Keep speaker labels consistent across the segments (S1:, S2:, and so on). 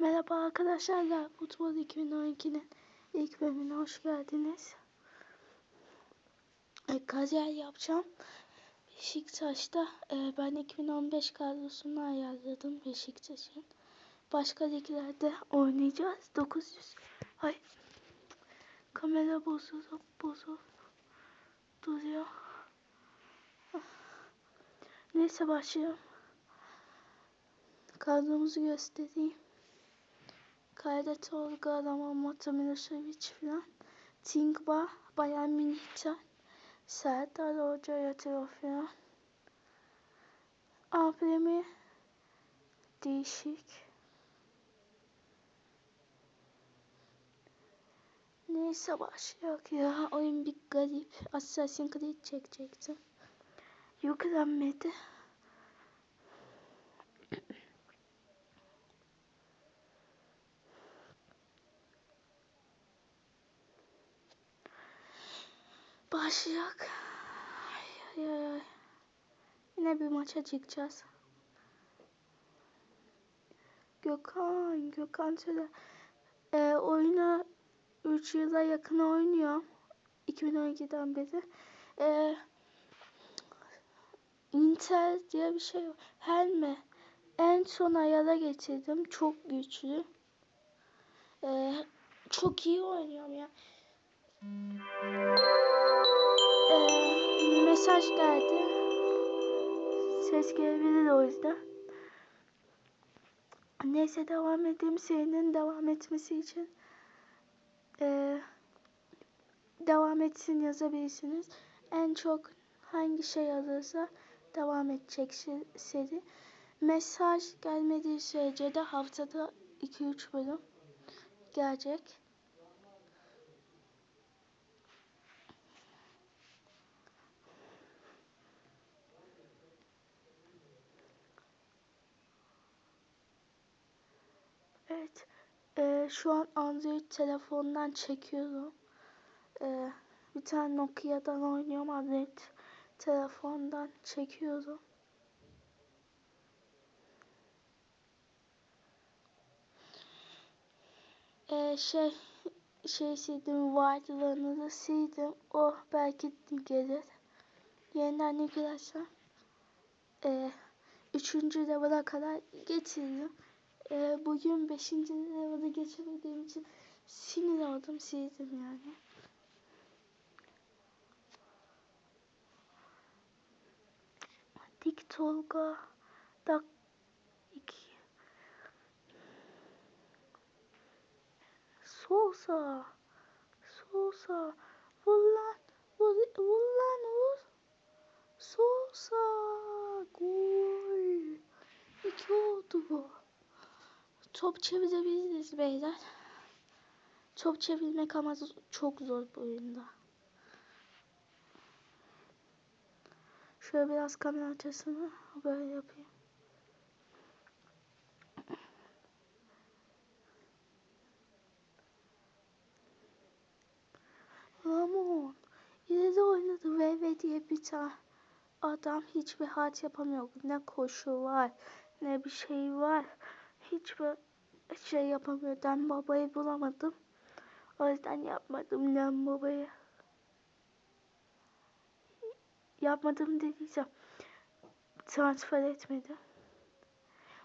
S1: Merhaba arkadaşlar, da Futbol 2012'nin ilk bölümüne hoş geldiniz. E, kariyer yapacağım. Beşiktaş'ta e, ben 2015 kadrosunu ayarladım Beşiktaş'ın. Başka liglerde oynayacağız. 900. Hay. Kamera bozuldu, bozuldu. Duruyor. Neyse başlayalım. Kadromuzu göstereyim. Kayra Tolga, Roman Mata Milosevic falan. Tingba, Bayern Münih'ten. Serdar Hoca yatırıyor falan. Abremi değişik. Neyse başlıyor ya. Oyun bir garip. Assassin's Creed çekecektim. Yüklenmedi. Başlayak. Ay, ay, ay. Yine bir maça çıkacağız. Gökhan, Gökhan söyle. Ee, oyunu 3 yıla yakın oynuyor. 2012'den beri. Ee, Intel diye bir şey var. Helme. En son ayara getirdim. Çok güçlü. Ee, çok iyi oynuyorum ya. Mesaj geldi. Ses gelebilir o yüzden. Neyse devam edeyim. Serinin devam etmesi için ee, devam etsin yazabilirsiniz. En çok hangi şey alırsa devam edecek seri. Mesaj gelmediği sürece de haftada 2-3 bölüm gelecek. Evet. Ee, şu an Android telefondan çekiyorum. Ee, bir tane Nokia'dan oynuyorum. Android telefondan çekiyorum. Ee, şey şey sildim. Vardılarını sildim. O belki gelir. Yeniden yüklersem. Ee, üçüncü level'a kadar getiririm e, bugün 5. level'ı geçemediğim için sinir oldum sildim yani. Dik Tolga dak 2 Sosa Sosa vur lan vur, vur Sosa gol 2 oldu bu Top çevirebiliriz beyler. Top çevirmek ama çok zor bu oyunda. Şöyle biraz kamera açısını böyle yapayım. Ramon ileri oynadı VV diye bir tane adam hiçbir hat yapamıyor. Ne koşu var ne bir şey var. Hiçbir şey yapamıyor. Ben babayı bulamadım. O yüzden yapmadım ben babayı. Yapmadım dediysem transfer etmedim.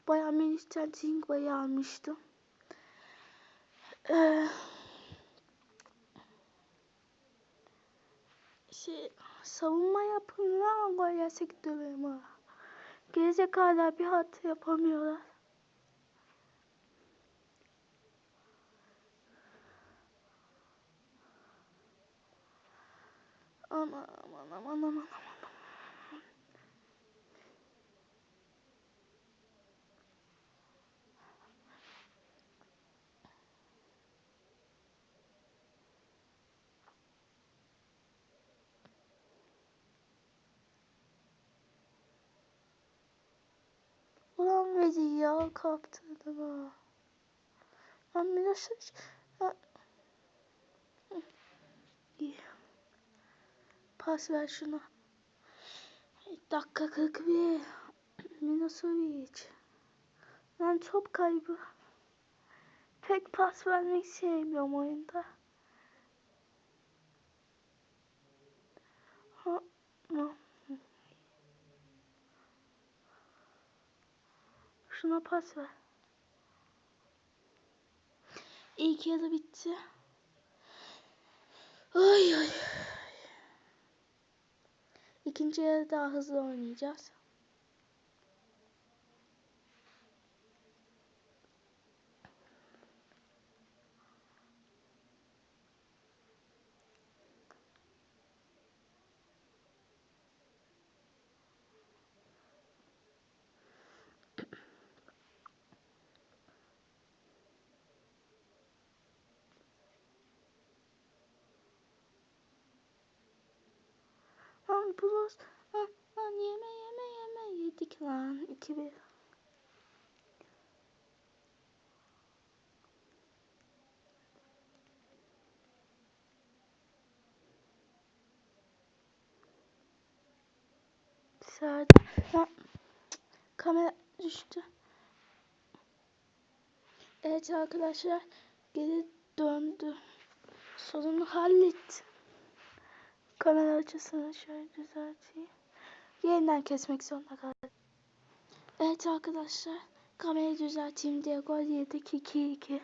S1: Bayağı Münih'ten Zingba'yı almıştım. Ee, şey, savunma yapın lan gol yesek döverim ha. Gerizekalılar bir hata yapamıyorlar. Aman aman aman aman aman. Ulan Veli ya kaptırdım ha. Ben biraz Pas ver şuna. Dakika 41. Minasovic. Lan top kaybı. pek pas vermek sevmiyorum oyunda. Ha. Şuna pas ver. İlk yarı bitti. Ay ay. İkinci yarı daha hızlı oynayacağız. Lan plus. Lan, lan yeme yeme yeme. Yedik lan. 2-1. Sağda. Kamera düştü. Evet arkadaşlar. Geri döndü. Sorunu halletti. Kamera açısını şöyle düzelteyim. Yeniden kesmek zorunda kaldım. Evet arkadaşlar. Kamerayı düzelteyim diye gol yedik 2-2.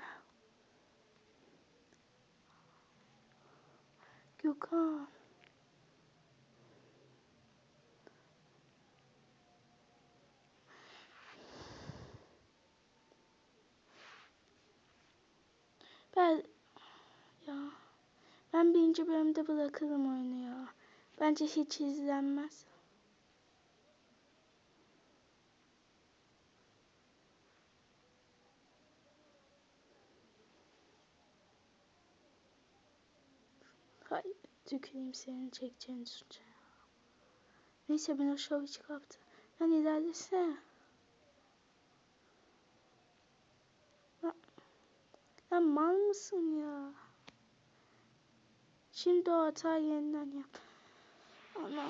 S1: Gökhan. Ben ya birinci bölümde bırakırım oyunu ya. Bence hiç izlenmez. Hayır, tüküreyim senin çekeceğin suça. Neyse ben o şovu çıkarttım. Lan ilerlesene. Lan, lan mal mısın ya? Şimdi o hatayı yeniden yap. Ana.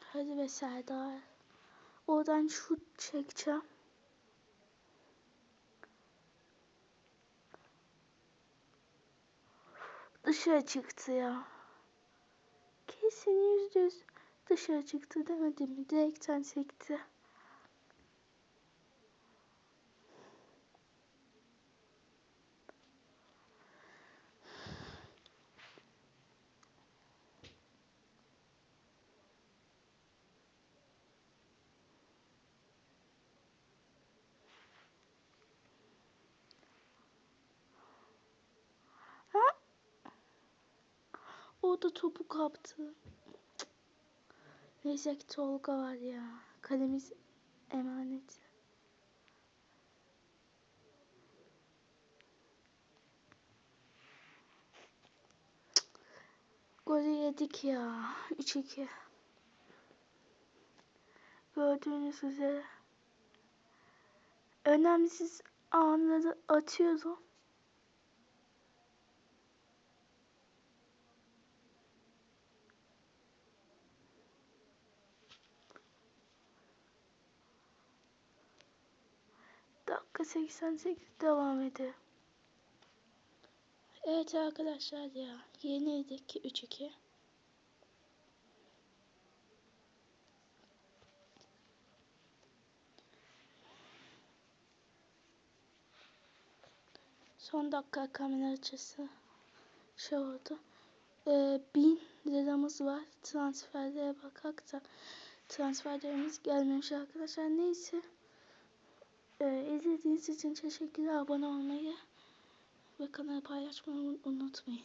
S1: Hadi be Serdar. Oradan şut çekeceğim. Dışarı çıktı ya. Kesin yüzde yüz dışarı çıktı demedim mi? Direkten sekti. Ha? O da topu kaptı. Neyse ki Tolga var ya. Kalemiz emanet. Golü yedik ya. 3-2. Gördüğünüz üzere. Önemsiz anları atıyorum. Dakika 88 devam ediyor. Evet arkadaşlar ya yenildik 3-2. Son dakika kamera açısı şey oldu. Ee, bin liramız var. Transferlere bakak da transferlerimiz gelmemiş arkadaşlar. Neyse. Ee, izlediğiniz için teşekkürler. Abone olmayı ve kanalı paylaşmayı unutmayın.